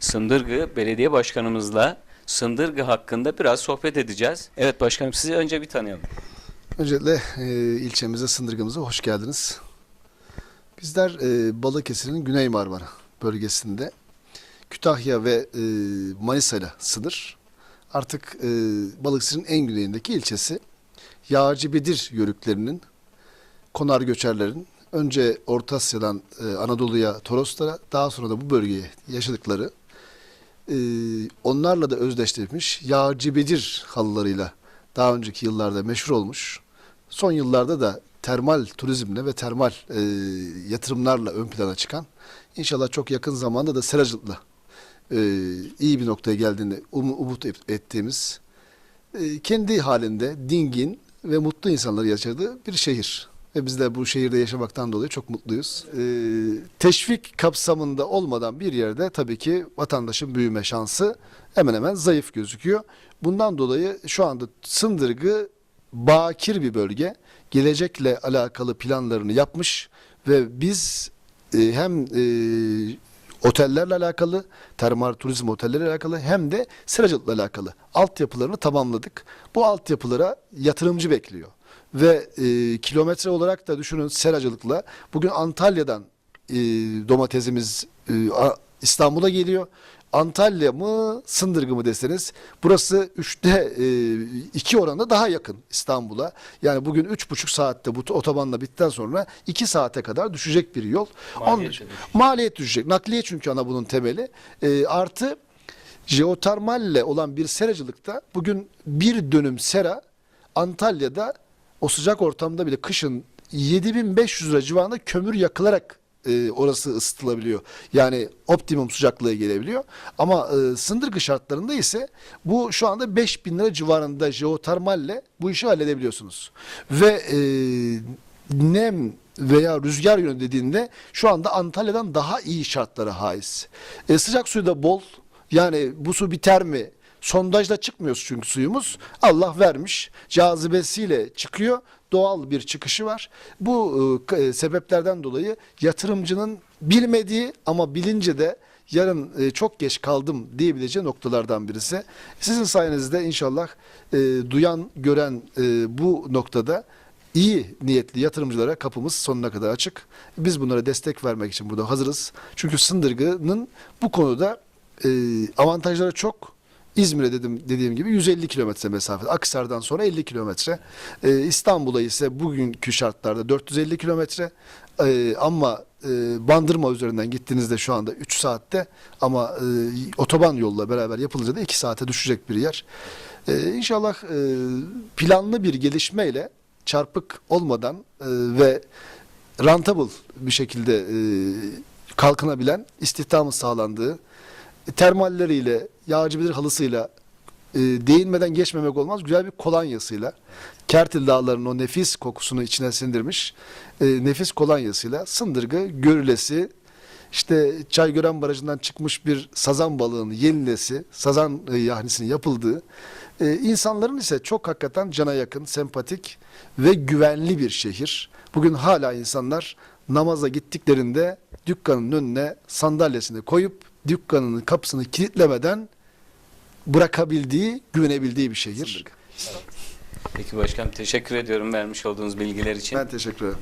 Sındırgı Belediye Başkanımızla Sındırgı hakkında biraz sohbet edeceğiz. Evet başkanım sizi önce bir tanıyalım. Öncelikle e, ilçemize, Sındırgımıza hoş geldiniz. Bizler e, Balıkesir'in Güney Marmara bölgesinde Kütahya ve e, Manisa ile sınır. Artık e, Balıkesir'in en güneyindeki ilçesi. Yağcı Bedir yörüklerinin, konar göçerlerin önce Orta Asya'dan e, Anadolu'ya, Toroslara, daha sonra da bu bölgeye yaşadıkları e, onlarla da özdeşleşmiş Yağcı Bedir halılarıyla daha önceki yıllarda meşhur olmuş. Son yıllarda da termal turizmle ve termal e, yatırımlarla ön plana çıkan inşallah çok yakın zamanda da Seracılık'la e, iyi bir noktaya geldiğini um- umut et- ettiğimiz e, kendi halinde dingin ve mutlu insanları yaşadığı bir şehir. Ve biz de bu şehirde yaşamaktan dolayı çok mutluyuz. E, teşvik kapsamında olmadan bir yerde tabii ki vatandaşın büyüme şansı hemen hemen zayıf gözüküyor. Bundan dolayı şu anda Sındırgı bakir bir bölge. Gelecekle alakalı planlarını yapmış ve biz e, hem e, otellerle alakalı, termal turizm otellerle alakalı hem de sıracılıkla alakalı altyapılarını tamamladık. Bu altyapılara yatırımcı bekliyor. Ve e, kilometre olarak da düşünün seracılıkla bugün Antalya'dan e, domatesimiz e, İstanbul'a geliyor. Antalya mı Sındırgı mı deseniz burası üçte e, iki oranda daha yakın İstanbul'a. Yani bugün üç buçuk saatte bu otobanla bitten sonra iki saate kadar düşecek bir yol. Maliyet Onun- maliyet düşecek. Nakliye çünkü ana bunun temeli. E, artı jeotermalle olan bir seracılıkta bugün bir dönüm sera Antalya'da o sıcak ortamda bile kışın 7500 lira civarında kömür yakılarak e, orası ısıtılabiliyor. Yani optimum sıcaklığa gelebiliyor. Ama e, sındırgı şartlarında ise bu şu anda 5000 lira civarında jeotermalle bu işi halledebiliyorsunuz. Ve e, nem veya rüzgar yönü dediğinde şu anda Antalya'dan daha iyi şartlara haiz. E, sıcak suyu da bol. Yani bu su biter mi? Sondajla çıkmıyoruz çünkü suyumuz. Allah vermiş. Cazibesiyle çıkıyor. Doğal bir çıkışı var. Bu e, e, sebeplerden dolayı yatırımcının bilmediği ama bilince de yarın e, çok geç kaldım diyebileceği noktalardan birisi. Sizin sayenizde inşallah e, duyan, gören e, bu noktada iyi niyetli yatırımcılara kapımız sonuna kadar açık. Biz bunlara destek vermek için burada hazırız. Çünkü Sındırgı'nın bu konuda e, avantajları çok. İzmir'e dedim dediğim gibi 150 kilometre mesafe. Aksar'dan sonra 50 kilometre. E, İstanbul'a ise bugünkü şartlarda 450 kilometre. E, ama e, Bandırma üzerinden gittiğinizde şu anda 3 saatte ama e, otoban yolla beraber yapılınca da 2 saate düşecek bir yer. E, inşallah e, planlı bir gelişmeyle çarpık olmadan e, ve rentable bir şekilde e, kalkınabilen istihdamın sağlandığı termalleriyle, yağcı bilir halısıyla e, değinmeden geçmemek olmaz. Güzel bir kolonyasıyla Kertil Dağları'nın o nefis kokusunu içine sindirmiş e, nefis kolonyasıyla Sındırgı görülesi işte Çaygören Barajı'ndan çıkmış bir sazan balığının yenilesi, sazan e, yahnisinin yapıldığı e, insanların ise çok hakikaten cana yakın, sempatik ve güvenli bir şehir. Bugün hala insanlar namaza gittiklerinde dükkanın önüne sandalyesini koyup dükkanının kapısını kilitlemeden bırakabildiği, güvenebildiği bir şehir. Peki başkanım teşekkür ediyorum vermiş olduğunuz bilgiler için. Ben teşekkür ederim.